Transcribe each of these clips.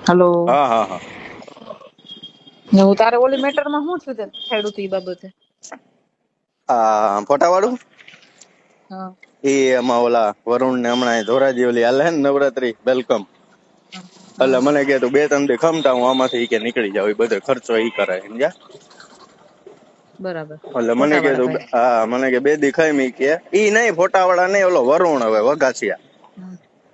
Hello. હા હા હા. ને હું તારે ઓલી મેટરમાં શું થયું તે છેડું તું ઈ બાબતે? આ ફોટા વાળું હા. એ એમાં ઓલા વરુણ ને હમણાં ધોરાજી ઓલી હાલે ને નવરાત્રી વેલકમ. એટલે મને કે તું બે ત્રણ દી ખમતા હું આમાંથી કે નીકળી જાવ એ બધો ખર્ચો ઈ કરાય સમજ્યા? બરાબર. એટલે મને કે તું હા મને કે બે દી ખાઈ મી કે. ઈ નહીં ફોટા વાળા નહીં ઓલો વરુણ હવે વગાસિયા હમ.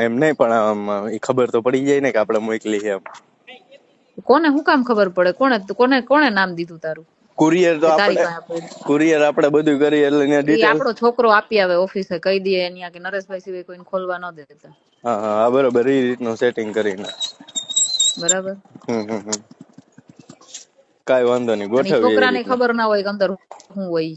એમ નહીં પણ ખબર તો પડી જાય ને કે આપણે મોકલી છે એમ. કોને હું કામ ખબર પડે? કોને કોને કોને નામ દીધું તારું? કુરિયર તો આપણે કુરિયર આપણે બધું કરીએ એટલે ને ડિટેલ આપણો છોકરો આપી આવે ઓફિસે કહી દે અહીંયા કે નરેશભાઈ સિવાય કોઈને ખોલવા ન દેતા હા હા બરોબર એ રીતનું સેટિંગ કરીને. બરાબર. હમ હમ કાઈ વાંધો નહીં ગોઠવીએ છોકરાને ખબર ના હોય કે અંદર શું હોય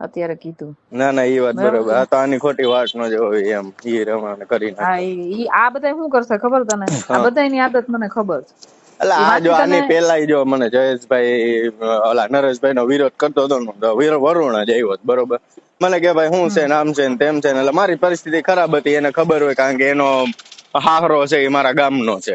અત્યારે કીધું. ના ના એ વાત બરાબર? આ તો આની ખોટી વાત ન જોવી એમ ઈ રમાને કરી નાખે. ઈ ઈ આ બધા શું કરશે ખબર તને? આ. બધાની આદત મને ખબર છે. એટલે આ જો આની પેલા જો મને જયેશભાઈ ઓલા નરેશભાઈ નો વિરોધ કરતો હતો વરુણ જ આવ્યો બરોબર? મને કે ભાઈ શું છે ને આમ છે ને તેમ છે ને એટલે મારી પરિસ્થિતિ ખરાબ હતી એને ખબર હોય કારણ કે એનો હાહરો છે એ મારા ગામનો છે.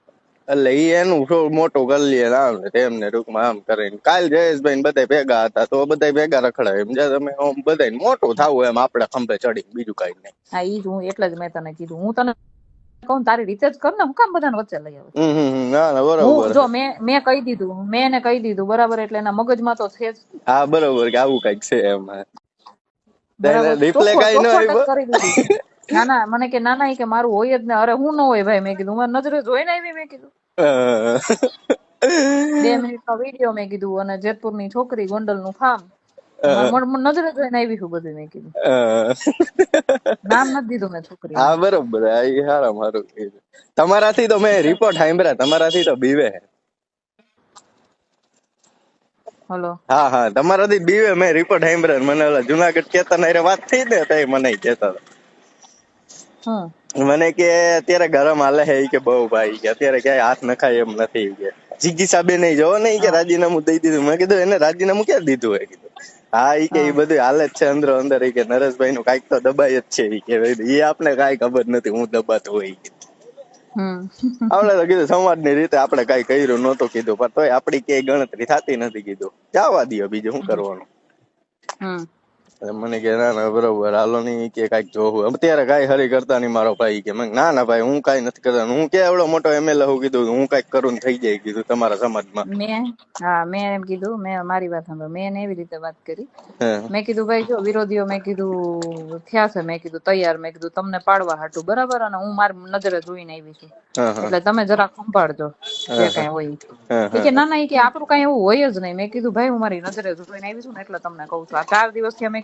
એટલે એનું શું મોટું કરી લઈએ આમ ને તેમ ટૂંકમાં આમ કરીને. કાલ જયેશભાઈ ને બધા ભેગા હતા તો બધા ભેગા રખડાય. એમ તમે બધા મોટું થવું એમ આપણે ખંભે ચડી બીજું કઈ નહીં. હા ઈ જ હું એટલે જ મેં તને કીધું. હું તને કહું તારી રીતે જ કર ને હું કામ બધાને વચ્ચે લઈ આવું હું જો મેં મેં કહી દીધું મેં એને કહી દીધું બરાબર એટલે એના મગજમાં તો છે જ. હા બરોબર કે આવું કંઈક છે એમ. બરાબર. રિપ્લે કઈ ન આવ્યો ના ના મને કે ના ના કે મારું હોય જ ને. અરે હું ન હોય ભાઈ મેં કીધું. મારી નજરે જોઈને આવી મેં કીધું. બે મિનિટનો વીડિયો મેં કીધું અને જેતપુરની છોકરી ગોંડલનું ફાર્મ નજરે જોઈને આવી છું બધું મેં કીધું. નામ નથી દીધું મેં છોકરી હા બરોબર. ઈ હારા મારું કીધું તમારાથી તો મેં રિપોર્ટ સાંભળ્યા તમારાથી તો બીવે. હલો. હા હા. તમારાથી બીવે મેં રિપોર્ટ સાંભળ્યા મને ઓલા જુનાગઢ કેતા હારે વાત થઈ ને તઈ મને કેતા હા હતા. મને કે અત્યારે ગરમ હાલે છે કે બહુ ભાઈ કે અત્યારે ક્યાંય હાથ નખાય એમ નથી કે. જીગી સાબે નહીં જોવો ને કે રાજીનામું દઈ દીધું. મેં કીધું એને રાજીનામું ક્યાં દીધું? હોય કીધું હા ઈ કે એ બધું હાલે જ છે અંદર અંદર કે નરેશભાઈ નું કંઈક તો દબાય જ છે ઈ કે. એ આપને કાઈ ખબર નથી હું દબાતો હોય. આપણે તો કીધું સમાજની રીતે આપણે કઈ કર્યું નતું કીધું પણ તોય આપડી ક્યાંય ગણતરી થતી નથી કીધું. જવા દિયો બીજું શું કરવાનું? મને કે ના ના બરોબર હાલો નહીં કે કાંઈક જોવું. અત્યારે કાંઈ હરી કરતા નહીં મારો ભાઈ કે મેં ના ના ભાઈ હું કાંઈ નથી કરતા. હું કે એવડો મોટો એમએલએ હું કીધું હું કાંઈક કરું થઈ જાય કીધું તમારા સમાજમાં. મેં હા મેં એમ કીધું મેં મારી વાત સાંભળો મેં એવી રીતે વાત કરી. મેં કીધું ભાઈ જો વિરોધીઓ મેં કીધું થયા છે મેં કીધું તૈયાર મેં કીધું તમને પાડવા હાટું બરાબર? અને હું મારી નજરે જોઈને આવી છું. એટલે તમે જરા સંભાળજો જે કઈ હોય કે ના ના કે આપણું કઈ એવું હોય જ નહીં. મેં કીધું ભાઈ હું મારી નજરે જોઈને આવી છું ને એટલે તમને કહું છું. આ ચાર દિવસથી મેં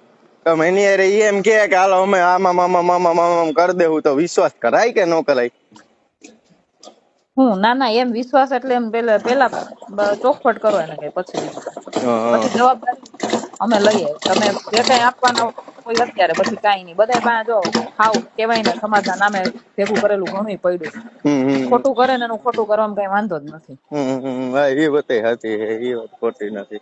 તમે એની હારે એમ કે હાલો અમે આમાં મામા મામા મામા કરી દેવું. તો વિશ્વાસ કરાય કે ન કરાય? હું? ના ના એમ વિશ્વાસ એટલે એમ પેલા પેલા ચોખવટ કરો એને કઈ. પછી પછી જવાબદારી અમે લઈએ. તમે જે કઈ આપવાના કોઈ અત્યારે પછી કાઈ નહીં. બધા પાસે જો હાવ કેવાય ને સમાજના નામે ભેગું કરેલું ઘણું પડ્યું. ખોટું કરે ને એનું ખોટું કરવામાં કઈ વાંધો જ નથી. એ વાત હતી એ વાત ખોટી નથી.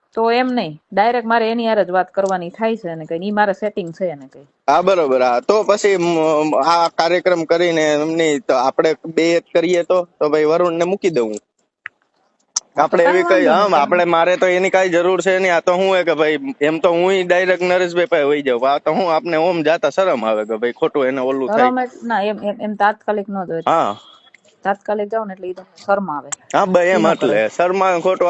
તો એમ નહીં. ડાયરેક્ટ મારે એની હારે જ વાત કરવાની થાય છે ને કઈ. મારે સેટિંગ છે ને કઈ. હા બરોબર. હા તો પછી આ કાર્યક્રમ કરીને એમની તો આપણે બે એક કરીએ તો તો ભાઈ વરુણ ને મૂકી દઉં. આપણે એવી કઈ હમ આપણે મારે તો એની કઈ જરૂર છે નહીં. આ તો હું કે ભાઈ એમ તો હું ડાયરેક્ટ નરેશભાઈ પાસે વહી જાઉં. આ તો હું આપને ઓમ જાતા શરમ આવે કે ભાઈ ખોટું એને ઓલું થાય. ના એમ એમ એમ તાત્કાલિક ન જોઈએ હા. તાત્કાલિક જાવ ને એટલે એ શરમ આવે. હા ભાઈ એમ એટલે. શર્મા ખોટું